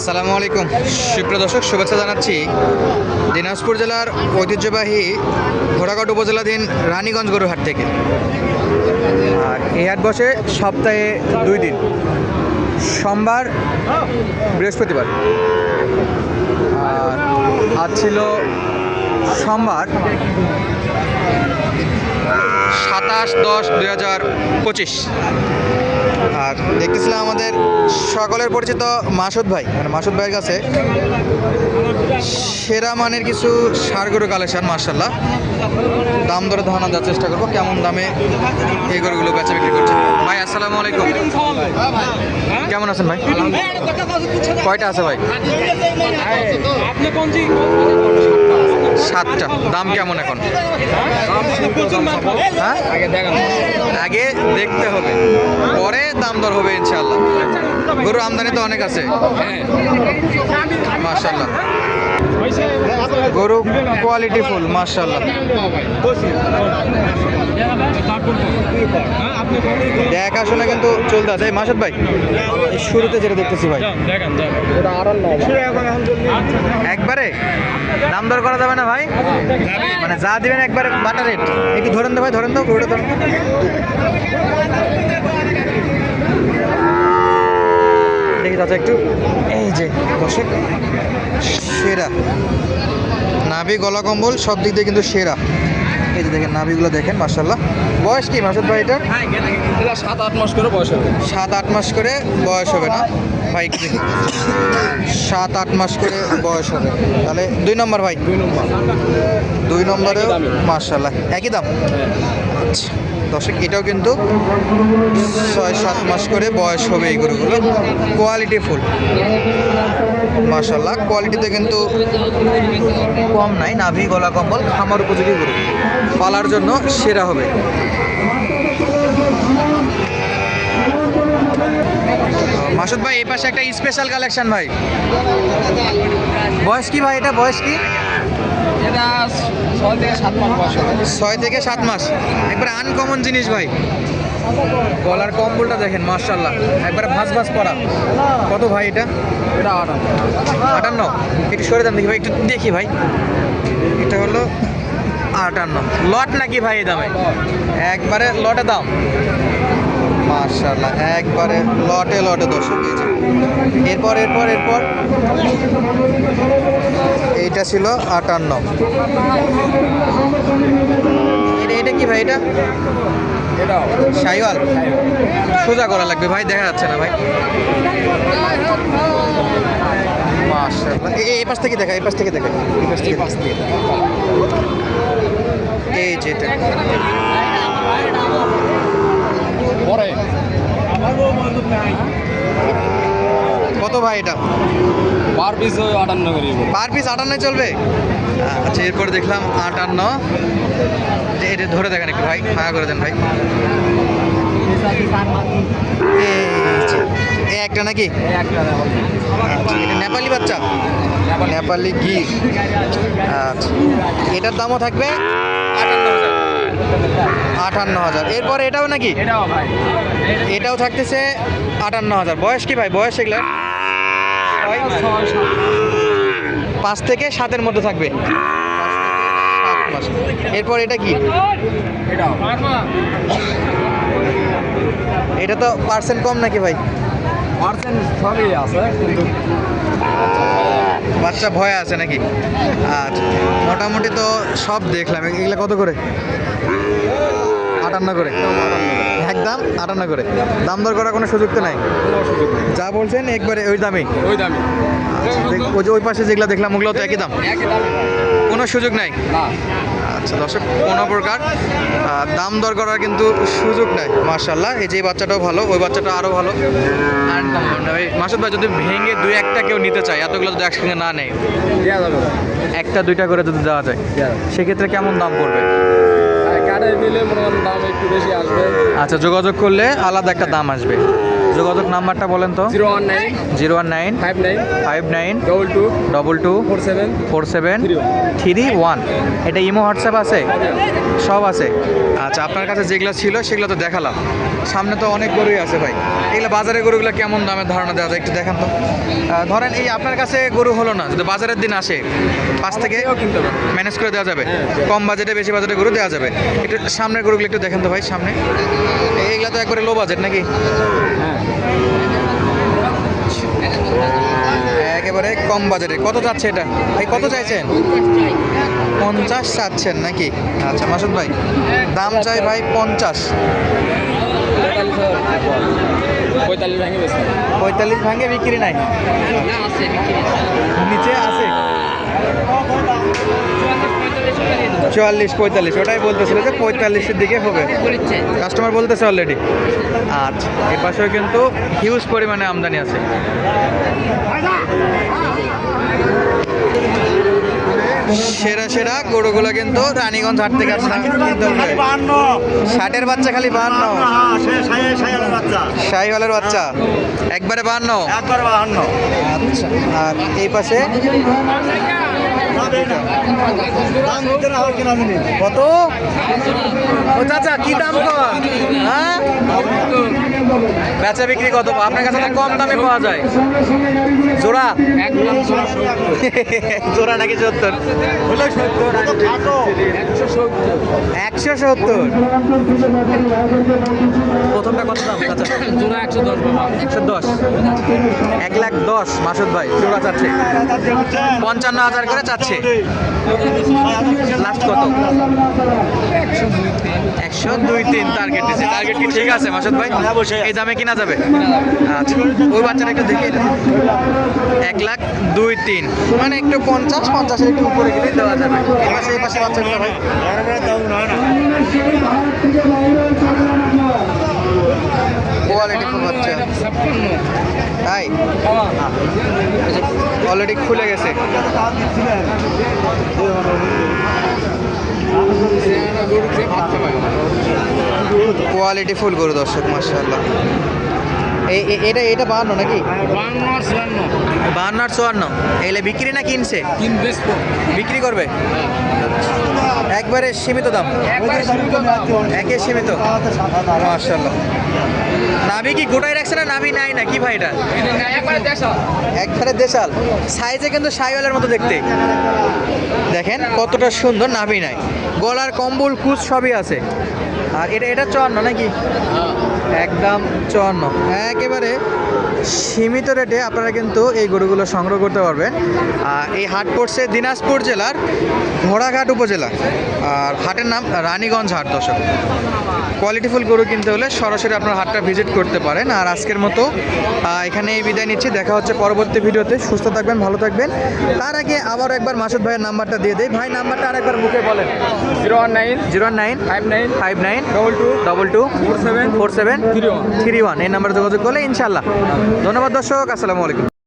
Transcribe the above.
আসসালামু আলাইকুম। সুপ্রিয় দর্শক, শুভেচ্ছা জানাচ্ছি দিনাজপুর জেলার ঐতিহ্যবাহী ঘোড়াঘাট উপজেলাধীন রানীগঞ্জ গরুহাট থেকে। আর এই হাট বসে সপ্তাহে দুই দিন, সোমবার, বৃহস্পতিবার। আর আজ ছিল সোমবার, সাতাশ দশ দুই হাজার পঁচিশ। আর দেখতেছিলাম আমাদের সকলের পরিচিত মাসুদ ভাই মানে মাসুদ ভাইয়ের কাছে সেরা মানের কিছু সার গরু কালেকশন মার্শাল্লাহ দাম দরে ধারণা দেওয়ার চেষ্টা করব, কেমন দামে এই গরুগুলো বেচা বিক্রি করছে। ভাই, আসসালামু আলাইকুম। কেমন আছেন ভাই? কয়টা আছে ভাই? সাতটা। দাম কেমন এখন? হ্যাঁ? আগে দেখতে হবে। পরে দাম দর হবে ইনশাল্লাহ গরুর আমদানি তো অনেক আছে। মার্শাল্লাহ গরু কোয়ালিটি ফুল মার্শাল্লাহ দেখাশোনা কিন্তু চলতে আছে। মাসুদ ভাই শুরুতে যেটা দেখতেছি ভাই। একবারে? দাম দর করা যাবে না ভাই? মানে যা দিবেন একবারে বাটা রেট। একটু ধরেন তো ভাই ধরেন তো গরুটা ধরেন দেখি দাদা একটু। এই যে দর্শক সেরা। নাভি গলা কম্বল সব দিক দিয়ে কিন্তু সেরা। এই যে দেখেন নাভিগুলো দেখেন মার্শাল্লাহ বয়স কি মাসুদ ভাই এটা এটা সাত আট মাস করে বয়স হবে। সাত আট মাস করে বয়স হবে না? ভাই সাত আট মাস করে বয়স হবে। তাহলে দুই নম্বর ভাই? দুই নম্বর। মার্শাল্লাহ একই দাম। আচ্ছা দর্শক এটাও কিন্তু ছয় সাত মাস করে বয়স হবে এই গরুগুলো। Quality full. মার্শাল্লাহ কোয়ালিটিতে কিন্তু কম নাই নাভি গলা কম্বল খামার উপযোগী গরু। পালার জন্য সেরা হবে। মাসুদ ভাই এই পাশে একটা স্পেশাল কালেকশন ভাই। বয়স কি ভাই এটা? বয়স কি? এটা ছয় থেকে সাত মাস একবারে আনকমন জিনিস ভাই। গলার কম্বলটা দেখেন মার্শাল্লাহ একবারে ভাঁজ ভাঁজ করা। কত ভাই এটা? এটা আটান্ন। আটান্ন? একটু সরে দাম দেখি ভাই একটু দেখি ভাই। এটা হলো আটান্ন। লট নাকি ভাই দামে? একবারে লটে দাম। মার্শাল্লাহ একবারে লটে লটে দর্শক যে। এরপর এরপর এরপর। এইটা ছিল আটান্ন। এটা এটা কি ভাই এটা? শাইওয়াল সোজা করা লাগবে ভাই দেখা যাচ্ছে না ভাই। মাশাআল্লাহ। এই পাশ থেকে দেখা এই পাশ থেকে দেখা। এই পাশ থেকে পাঁচ থেকে এই যেটা পরে ভাই এটা? পার পিস আটান্ন করে পার পিস আটান্ন চলবে? আচ্ছা এরপর দেখলাম আটান্ন। এটা ধরে দেখেন একটু ভাই ফাঁকা করে দেন ভাই। এই একটা নাকি? আচ্ছা, নেপালি বাচ্চা? নেপালি। ঘি আচ্ছা এটার দামও থাকবে আটান্ন হাজার। এরপরে এটাও নাকি? এটাও থাকতেছে আটান্ন হাজার। বয়স কি ভাই? বয়স এগুলো পাঁচ থেকে সাতের মধ্যে থাকবে। এরপর এটা কি? এটা তো পার্সেন্ট কম নাকি ভাই? পার্সেন্ট সবই আছে কিন্তু বাচ্চা ভয় আছে নাকি? আচ্ছা মোটামুটি তো সব দেখলাম। এগুলো কত করে? আটান্ন করে। একদম আটান্ন করে। দাম দর করার কোনো সুযোগ তো নাই। যা বলছেন একবারে ওই দামেই। ওই দামি দেখ- ওই যে ওই পাশে যেগুলো দেখলাম ওগুলো তো একই দাম? দামি। কোনো সুযোগ নাই? আচ্ছা দর্শক কোনো প্রকার দাম দর করার কিন্তু সুযোগ নাই মার্শাল্লাহ এই যে বাচ্চাটাও ভালো ওই বাচ্চাটা আরও ভালো। আর ভাই মাসুদ ভাই যদি ভেঙে দুই একটা কেউ নিতে চায় এতগুলো যদি একসঙ্গে না নেয় একটা দুইটা করে যদি দেওয়া যায় সেক্ষেত্রে কেমন দাম পড়বে? আচ্ছা যোগাযোগ করলে আলাদা একটা দাম আসবে। যোগাযোগ নাম্বারটা বলেন তো? Zero one nine zero one nine five nine five nine double two double two four seven four seven three one. এটা ইমো হোয়াটসঅ্যাপ আছে? সব আছে। আচ্ছা আপনার কাছে যেগুলো ছিল সেগুলো তো দেখালাম। সামনে তো অনেক গরুই আছে ভাই। এগুলো বাজারের গরুগুলো কেমন দামের ধারণা দেওয়া যায় একটু দেখান তো? ধরেন এই আপনার কাছে গরু হলো না যদি বাজারের দিন আসে পাঁচ থেকে ম্যানেজ করে দেওয়া যাবে। হ্যাঁ। কম বাজেটে বেশি বাজেটে গরু দেওয়া যাবে। একটু সামনের গরুগুলো একটু দেখেন তো ভাই সামনে। এইগুলো তো একবারে লো বাজেট নাকি? হ্যাঁ। একেবারে কম বাজারে কত যাচ্ছে এটা? ভাই কত চাইছেন? পঞ্চাশ চাচ্ছেন নাকি? আচ্ছা মাসুদ ভাই দাম চাই ভাই পঞ্চাশ। পঁয়তাল্লিশ ভেঙে বিক্রি নাই? নিচে আছে। চুয়াল্লিশ পঁয়তাল্লিশ ওটাই বলতেছিল যে পঁয়তাল্লিশের দিকে হবে। কাস্টমার বলতেছে অলরেডি আচ্ছা এই পাশেও কিন্তু হিউজ পরিমাণে আমদানি আছে। সেরা সেরা গরুগুলো কিন্তু রানীগঞ্জ হাট থেকে ষাটের বাচ্চা খালি বাহান্ন। শাহিওয়ালের বাচ্চা। একবারে বাহান্ন। আচ্ছা আর এই পাশে কত ও চাচা কি দাম হ্যাঁ? বেচা বিক্রি কত? আপনার কাছে কম দামে পাওয়া যায়। জোড়া? জোড়া নাকি সত্তর? একশো সত্তর। প্রথমটা কত দাম চাচা? জোড়া একশো দশ একশো দশ। এক লাখ দশ মাসুদ ভাই জোড়া চাচ্ছে। পঞ্চান্ন হাজার করে চাচ্ছে। লাস্ট কত? একশো দুই তিন টার্গেট দিচ্ছে। টার্গেট কি ঠিক আছে, মাসুদ ভাই? এই দামে কিনা যাবে? আচ্ছা ওই বাচ্চাটা একটু দেখি এক লাখ দুই তিন। মানে একটু পঞ্চাশ, পঞ্চাশের একটু উপরে গেলে দেওয়া যাবে। এই পাশে এই পাশে বাচ্চাগুলো কোয়ালিটি খুব বাচ্চা তাই অলরেডি খুলে গেছে। কোয়ালিটি ফুল গরু দর্শক মার্শাল্লাহ এই এটা এটা বাহান্ন নাকি? বাহান্ন আর চুয়ান্ন। এগুলো বিক্রি না কিনছে? বিক্রি করবে? একবারে সীমিত দাম। একবারে সীমিত দাম। একে সীমিত। মার্শাল্লাহ নাভি কি গোটাই রাখছে না? নাভি নাই না? কি ভাই এটা? একবারে দেশাল। সাইজে কিন্তু সাইওয়ালের মতো দেখতে। দেখেন কতটা সুন্দর নাভি নাই। গলার কম্বল, কুচ সবই আছে। আর এটা এটা চুয়ান্ন নাকি? একদম চুয়ান্ন। একেবারে সীমিত রেটে আপনারা কিন্তু এই গরুগুলো সংগ্রহ করতে পারবেন। আর এই হাট পড়ছে দিনাজপুর জেলার ঘোড়াঘাট উপজেলা। আর হাটের নাম রানীগঞ্জ হাট, দর্শক। কোয়ালিটিফুল গরু কিনতে হলে সরাসরি আপনার হাটটা ভিজিট করতে পারেন। আর আজকের মতো এখানে এই বিদায় নিচ্ছি। দেখা হচ্ছে পরবর্তী ভিডিওতে। সুস্থ থাকবেন ভালো থাকবেন। তার আগে আবার একবার মাসুদ ভাইয়ের নাম্বারটা দিয়ে দেয় ভাই নাম্বারটা আরেকবার মুখে বলেন। Zero one nine zero nine five nine five nine double two double two four seven four seven three one. Three one. এই নাম্বারে যোগাযোগ করলে ইনশাল্লাহ ধন্যবাদ দর্শক আসসালামু আলাইকুম।